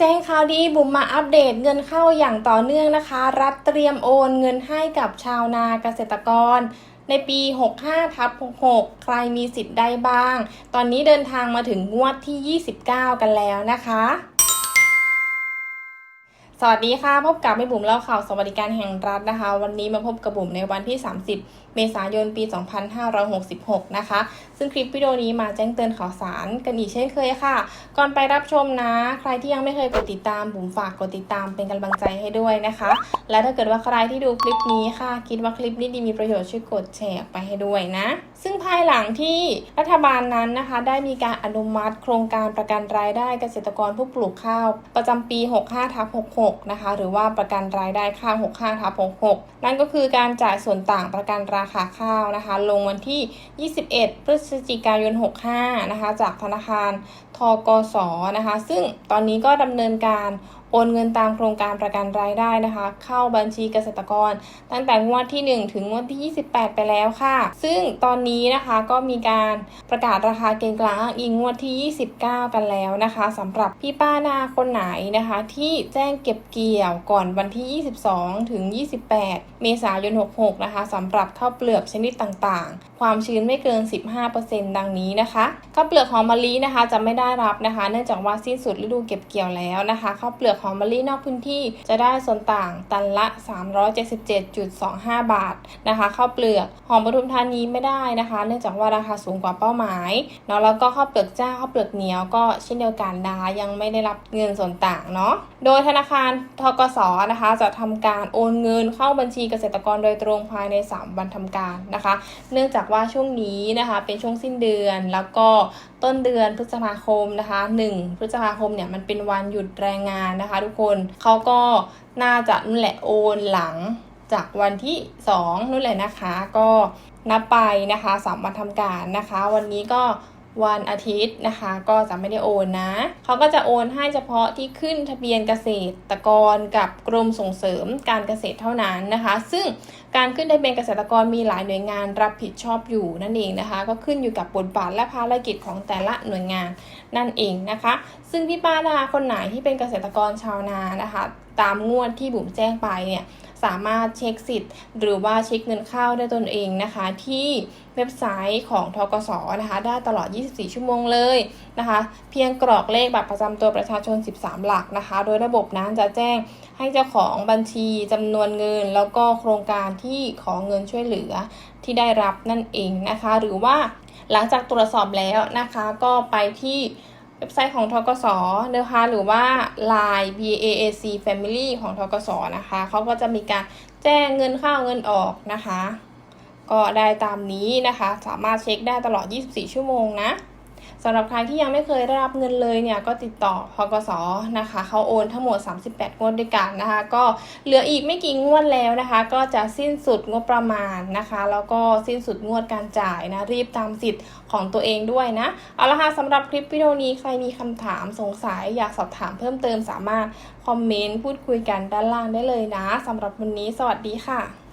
แจ้งข่าวดีบุ๋มมาอัปเดตเงินเข้าอย่างต่อเนื่องนะคะ รัฐเตรียมโอนเงินให้กับชาวนาเกษตรกร ในปี 65ทับ66 ใครมีสิทธิ์ได้บ้าง ตอนนี้เดินทางมาถึงงวดที่ 29 กันแล้วนะคะ สวัสดีค่ะ พบกับแม่บุ๋มเล่าข่าวสวัสดิการแห่งรัฐนะคะ วันนี้มาพบกับบุ๋มในวันที่ 30 เมษายนปี 2566 นะคะ ซึ่งคลิปวิดีโอนี้มาแจ้งเตือนข่าวสารกันอีกเช่นเคยค่ะ ก่อนไปรับชมนะ ใครที่ยังไม่เคยกดติดตามบุ๋มฝากกดติดตามเป็นกำลังใจให้ด้วยนะคะ และถ้าเกิดว่าใครที่ดูคลิปนี้ค่ะ คิดว่าคลิปนี้ดีมีประโยชน์ช่วยกดแชร์ไปให้ด้วยนะ ซึ่งภายหลังที่รัฐบาลนั้นนะคะ ได้มีการอนุมัติ โครงการประกันรายได้เกษตรกรผู้ปลูกข้าว ประจำปี 65ทับ66นะคะ หรือว่าประกันรายได้ข้าว 65ทับ66 นั่นก็คือการจ่ายส่วนต่างประกันราคาข้าวนะคะ ลงวันที่ 21 พฤศจิกายน 65 นะคะ จากธนาคารทกสนะคะ ซึ่งตอนนี้ก็ดำเนินการ โอนเงินตามโครงการประกันรายได้นะคะ เข้าบัญชีเกษตรกร ตั้งแต่งวดที่ 1 ถึงงวดที่ 28 ไปแล้วค่ะ ซึ่งตอนนี้นะคะก็มีการประกาศราคาเกณฑ์กลางอิงงวดที่ 29 กันแล้วนะคะสำหรับพี่ป้านาคนไหนนะคะ ที่แจ้งเก็บเกี่ยวก่อนวันที่ 22 ถึง 28 เมษายน 66 นะคะสำหรับข้าวเปลือกชนิดต่างๆ ความชื้นไม่เกิน 15%ดังนี้นะคะข้าวเปลือกหอมมะลินะคะจะไม่ได้รับนะคะ เนื่องจากว่าสิ้นสุดฤดูเก็บเกี่ยวแล้วนะคะข้าวเปลือกหอมมะลินอกพื้นที่จะได้ส่วนต่างตันละ 377.25 บาทนะคะข้าวเปลือกหอมปทุมธานีไม่ได้นะคะ เนื่องจากว่าราคาสูงกว่าเป้าหมายเนาะแล้วก็ข้าวเปลือกเจ้าข้าวเปลือกเหนียวก็เช่นเดียวกันนะคะยังไม่ได้รับเงินส่วนต่างเนาะโดยธนาคารทกสนะคะจะทำการโอนเงินเข้าบัญชีเกษตรกรโดยตรงภายใน 3 วันทำการนะคะ เนื่องจากว่าช่วงนี้นะคะเป็นช่วงสิ้นเดือนแล้วก็ต้นเดือนพฤษภาคมนะคะ1พฤษภาคมเนี่ยมันเป็นวันหยุดแรงงานนะคะ ทุกคนเขาก็น่าจะนั่นแหละโอนหลังจากวันที่ 2นู่นแหละนะคะ ก็นับไปนะคะสามวันทำการนะคะ วันนี้ก็ วันอาทิตย์นะคะ ก็จะไม่ได้โอนนะเขาก็จะโอนให้เฉพาะที่ขึ้นทะเบียนเกษตรกรกับกรมส่งเสริมการเกษตรเท่านั้นนะคะ ซึ่งการขึ้นทะเบียนเกษตรกรมีหลายหน่วยงานรับผิดชอบอยู่นั่นเองนะคะ ก็ขึ้นอยู่กับบทบาทและภารกิจของแต่ละหน่วยงานนั่นเองนะคะ ซึ่งพี่ป้าดาคนไหนที่เป็นเกษตรกรชาวนานะคะ ตามงวดที่บุ๋มแจ้งไปเนี่ย สามารถเช็คสิทธิ์ หรือว่าเช็คเงินเข้าได้ตนเองนะคะ ที่เว็บไซต์ของทกสนะคะ ได้ตลอด 24 ชั่วโมงเลยนะคะ เพียงกรอกเลขบัตรประจำตัวประชาชน 13 หลักนะคะ โดยระบบนั้นจะแจ้งให้เจ้าของบัญชีจำนวนเงิน แล้วก็โครงการที่ขอเงินช่วยเหลือที่ได้รับนั่นเองนะคะ หรือว่าหลังจากตรวจสอบแล้วนะคะก็ไปที่ เว็บไซต์ของทกศนะคะหรือว่า Line BAAC Family ของทกศนะคะเขาก็จะมีการแจ้งเงินเข้าเงินออกนะคะ ก็ได้ตามนี้นะคะ สามารถเช็คได้ตลอด 24 ชั่วโมงนะ สำหรับใครที่ยังไม่เคยได้รับเงินเลยเนี่ยก็ติดต่อพกสนะคะเขาโอนทั้งหมด 38 งวดด้วยกันนะคะ ก็เหลืออีกไม่กี่งวดแล้วนะคะ ก็จะสิ้นสุดงบประมาณนะคะ แล้วก็สิ้นสุดงวดการจ่ายนะรีบตามสิทธิ์ของตัวเองด้วยนะเอาละค่ะสำหรับคลิปวิดีโอนี้ใครมีคำถามสงสัยอยากสอบถามเพิ่มเติมสามารถคอมเมนต์พูดคุยกันด้านล่างได้เลยนะสำหรับวันนี้สวัสดีค่ะ